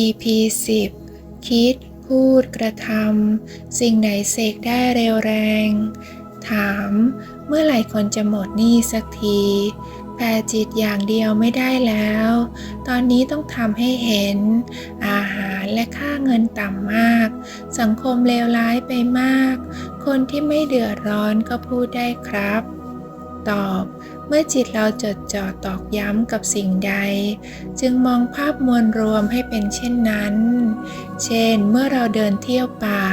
EP 10คิด พูดกระทำสิ่งไหนเสกได้เร็วแรง ถาม เมื่อไหร่คนจะหมดหนี้สักทีแปรจิตอย่างเดียวไม่ได้แล้ว ตอนนี้ต้องทำให้เห็น อาหารและค่าเงินต่ำมาก สังคมเลวร้ายไปมาก คนที่ไม่เดือดร้อนก็พูดได้ครับ ตอบ มื่อจิตเราจดจ่อตอกย้ำกับสิ่งใด จึงมองภาพมวลรวมให้เป็นเช่นนั้น เช่น เมื่อเราเดินเที่ยวป่า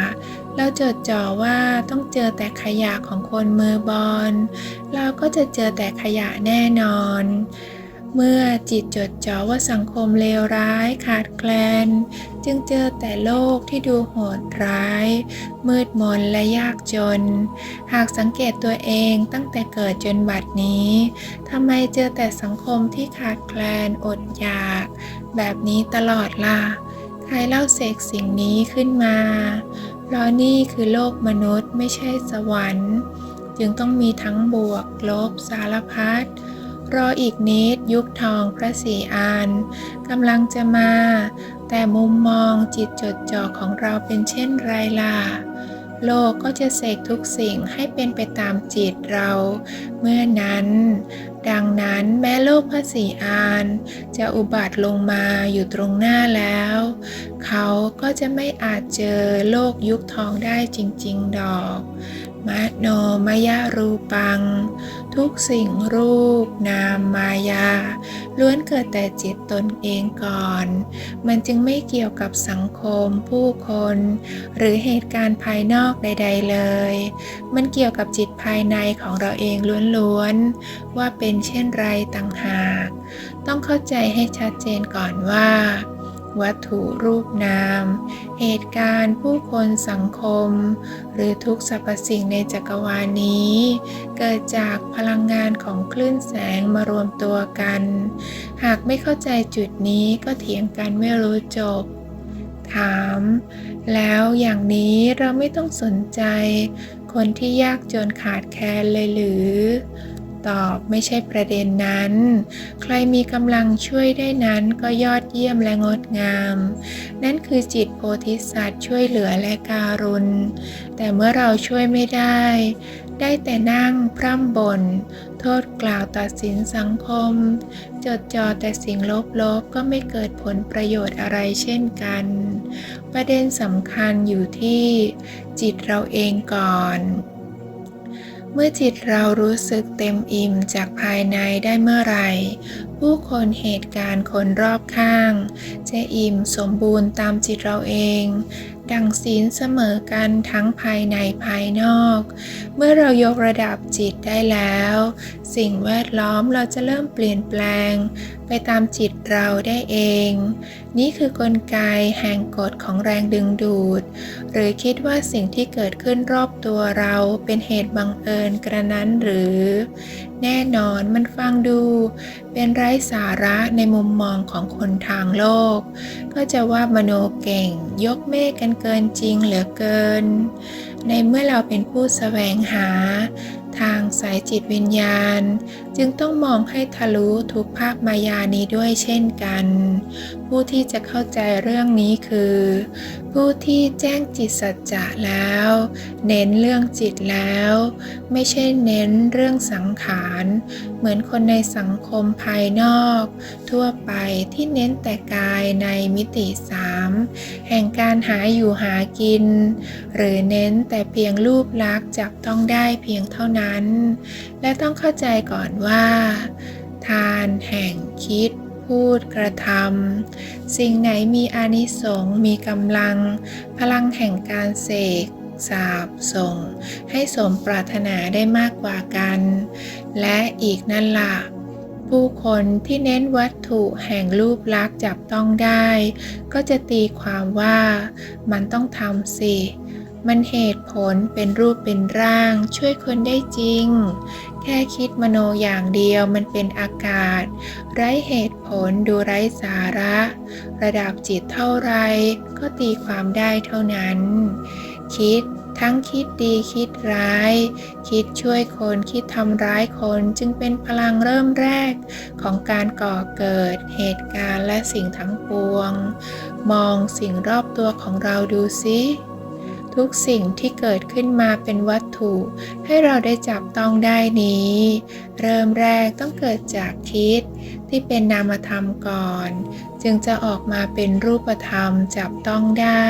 เราจดจ่อว่าต้องเจอแต่ขยะของคนมือบอล เราก็จะเจอแต่ขยะแน่นอน เมื่อจิตจดจ่อว่าสังคมเลวร้ายขาดแคลน จึงเจอแต่โลกที่ดูโหดร้าย มืดมนและยากจน หากสังเกตตัวเองตั้งแต่เกิดจนบัดนี้ทำไมเจอแต่สังคมที่ขาดแคลนอดอยาก แบบนี้ตลอดล่ะ ใครเล่าเสกสิ่งนี้ขึ้นมาเพราะนี่คือโลกมนุษย์ไม่ใช่สวรรค์ จึงต้องมีทั้งบวกลบสารพัด รออีกนิดยุคทองพระศรีอานกำลังจะมา แต่มุมมองจิตจดจ่อของเราเป็นเช่นไรล่ะโลกก็จะเสกทุกสิ่งให้เป็นไปตามจิตเรา เมื่อนั้น ดังนั้นแม้โลกพระศรีอาน จะอุบัติลงมาอยู่ตรงหน้าแล้ว เขาก็จะไม่อาจเจอโลกยุคทองได้จริง ๆ ดอก มโนมยารูปัง ทุกสิ่งรูป นามมายา ล้วนเกิดแต่จิตตนเองก่อน มันจึงไม่เกี่ยวกับสังคมผู้คน หรือเหตุการณ์ภายนอกใด ๆเลย มันเกี่ยวกับจิตภายในของเราเองล้วนๆ ว่าเป็นเช่นไรต่างหาก ต้องเข้าใจให้ชัดเจนก่อนว่า วัตถุรูปนาม เหตุการณ์ผู้คนสังคม หรือทุกสรรพสิ่งในจักรวาลนี้ เกิดจากพลังงานของคลื่นแสงมารวมตัวกัน หากไม่เข้าใจจุดนี้ก็เถียงกันไม่รู้จบ ถาม แล้วอย่างนี้เราไม่ต้องสนใจ คนที่ยากจนขาดแคลนเลยหรือ ตอบไม่ใช่ประเด็นนั้น ใครมีกำลังช่วยได้นั้นก็ยอดเยี่ยมและงดงาม นั่นคือจิตโพธิสัตว์ช่วยเหลือและการุณ แต่เมื่อเราช่วยไม่ได้ ได้แต่นั่งพร่ำบ่นโทษกล่าวตัดสินสังคม จดจ่อแต่สิ่งลบๆก็ไม่เกิดผลประโยชน์อะไรเช่นกัน ประเด็นสำคัญอยู่ที่ จิตเราเองก่อน เมื่อจิตเรารู้สึกเต็มอิ่มจากภายในได้เมื่อไหร่ ผู้คนเหตุการณ์คนรอบข้าง จะอิ่มสมบูรณ์ตามจิตเราเอง ดังศีลเสมอกันทั้งภายในภายนอก เมื่อเรายกระดับจิตได้แล้วสิ่งแวดล้อมเราจะเริ่มเปลี่ยนแปลง ไปตามจิตเราได้เอง นี่คือกลไกแห่งกฎของแรงดึงดูด หรือคิดว่าสิ่งที่เกิดขึ้นรอบตัวเราเป็นเหตุบังเอิญกระนั้นหรือ แน่นอนมันฟังดู เป็นไร้สาระในมุมมองของคนทางโลก ก็จะว่ามโนเก่ง ยกเมฆกันเกินจริงเหลือเกิน ในเมื่อเราเป็นผู้แสวงหาทางสายจิตวิญญาณ จึงต้องมองให้ทะลุทุกภาพมายานี้ด้วยเช่นกัน ผู้ที่จะเข้าใจเรื่องนี้คือ ผู้ที่แจ้งจิตสัจจะแล้ว เน้นเรื่องจิตแล้ว ไม่ใช่เน้นเรื่องสังขาร เหมือนคนในสังคมภายนอก ทั่วไปที่เน้นแต่กายในมิติสามแห่งการหาอยู่หากิน หรือเน้นแต่เพียงรูปลักษณ์จับต้องได้เพียงเท่านั้น และต้องเข้าใจก่อนว่า ทานแห่งคิด พูดกระทำสิ่งไหนมีอานิสงส์มีกำลัง พลังแห่งการเสกสาบส่ง ให้สมปรารถนาได้มากกว่ากัน และอีกนั่นล่ะผู้คนที่เน้นวัตถุแห่งรูปลักษณ์จับต้องได้ ก็จะตีความว่ามันต้องทำสิ มันเหตุผลเป็นรูปเป็นร่าง ช่วยคนได้จริง แค่คิดมโนอย่างเดียวมันเป็นอากาศ ไร้เหตุผลดูไร้สาระ ระดับจิตเท่าไร ก็ตีความได้เท่านั้น คิดทั้งคิดดีคิดร้าย คิดช่วยคนคิดทำร้ายคนจึงเป็นพลังเริ่มแรกของการก่อเกิดเหตุการณ์และสิ่งทั้งปวง มองสิ่งรอบตัวของเราดูสิ ทุกสิ่งที่เกิดขึ้นมาเป็นวัตถุ ให้เราได้จับต้องได้นี้ เริ่มแรกต้องเกิดจากคิดที่เป็นนามธรรมก่อน จึงจะออกมาเป็นรูปธรรมจับต้องได้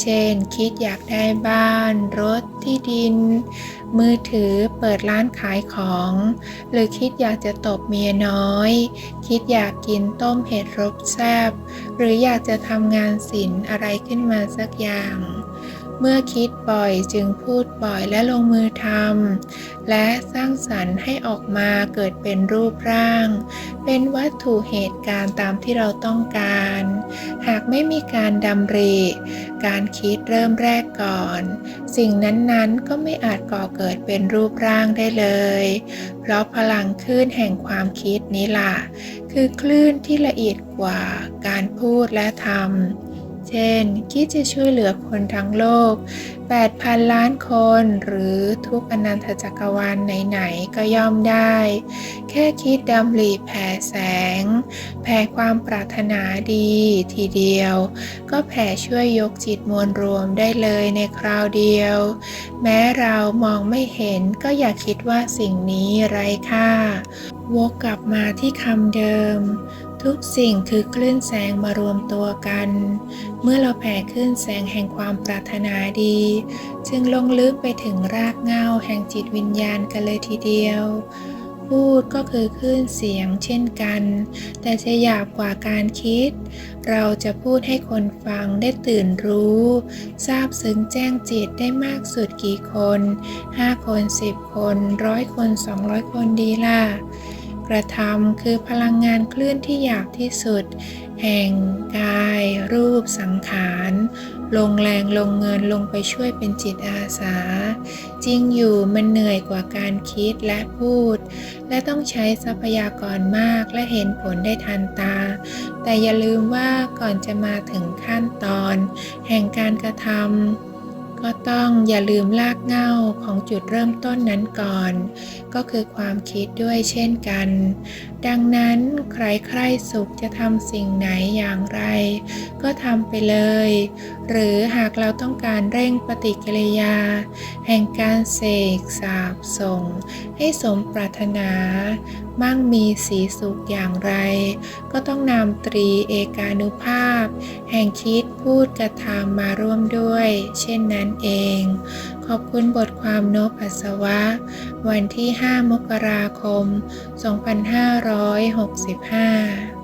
เช่น คิดอยากได้บ้าน รถที่ดิน มือถือเปิดร้านขายของ หรือคิดอยากจะตบเมียน้อย คิดอยากกินต้มเห็ดรสแซบหรืออยากจะทำงานศิลป์อะไรขึ้นมาสักอย่าง เมื่อคิดบ่อยจึงพูดบ่อยและลงมือทำและสร้างสรรค์ให้ออกมาเกิดเป็นรูปร่าง เป็นวัตถุเหตุการณ์ตามที่เราต้องการ หากไม่มีการดำริ การคิดเริ่มแรกก่อน สิ่งนั้นๆก็ไม่อาจก่อเกิดเป็นรูปร่างได้เลย เพราะพลังคลื่นแห่งความคิดนี้ล่ะ คือคลื่นที่ละเอียดกว่าการพูดและทำ เช่น คิดจะช่วยเหลือคนทั้งโลก 8,000 ล้านคน หรือทุกอนันตจักรวาลไหนๆ ก็ย่อมได้ แค่คิดดำริแผ่แสง แผ่ความปรารถนาดีทีเดียว ก็แผ่ช่วยยกจิตมวลรวมได้เลยในคราวเดียว แม้เรามองไม่เห็นก็อย่าคิดว่าสิ่งนี้ไร้ค่าวกกลับมาที่คำเดิม ทุกสิ่งคือคลื่นแสงมารวมตัวกัน เมื่อเราแผ่คลื่นแสงแห่งความปรารถนาดี จึงลงลึกไปถึงรากเหง้าแห่งจิตวิญญาณกันเลยทีเดียว พูดก็คือคลื่นเสียงเช่นกัน แต่จะหยาบกว่าการคิด เราจะพูดให้คนฟังได้ตื่นรู้ ทราบซึ้งแจ้งจิตได้มากสุดกี่คน 5 คน 10 คนร้อยคน 200 คนดีล่ะ กระทำคือพลังงานคลื่นที่หยาบที่สุด แห่งกาย รูปสังขาร ลงแรงลงเงินลงไปช่วยเป็นจิตอาสา จริงอยู่มันเหนื่อยกว่าการคิดและพูด และต้องใช้ทรัพยากรมากและเห็นผลได้ทันตา แต่อย่าลืมว่าก่อนจะมาถึงขั้นตอน แห่งการกระทำ ก็ต้องอย่าลืมลากเง่าของจุดเริ่มต้นนั้นก่อน ก็คือความคิดด้วยเช่นกัน ดังนั้นใครใครสุขจะทำสิ่งไหนอย่างไร ก็ทำไปเลย หรือหากเราต้องการเร่งปฏิกิริยา แห่งการเสกสาบส่ง ให้สมปรารถนา มั่งมีสีสุขอย่างไร ก็ต้องนำตรีเอกานุภาพ แห่งคิดพูดกระทำมาร่วมด้วย เช่นนั้นเอง ขอบคุณบทความโนปัสวะ วันที่ 5 มกราคม 2565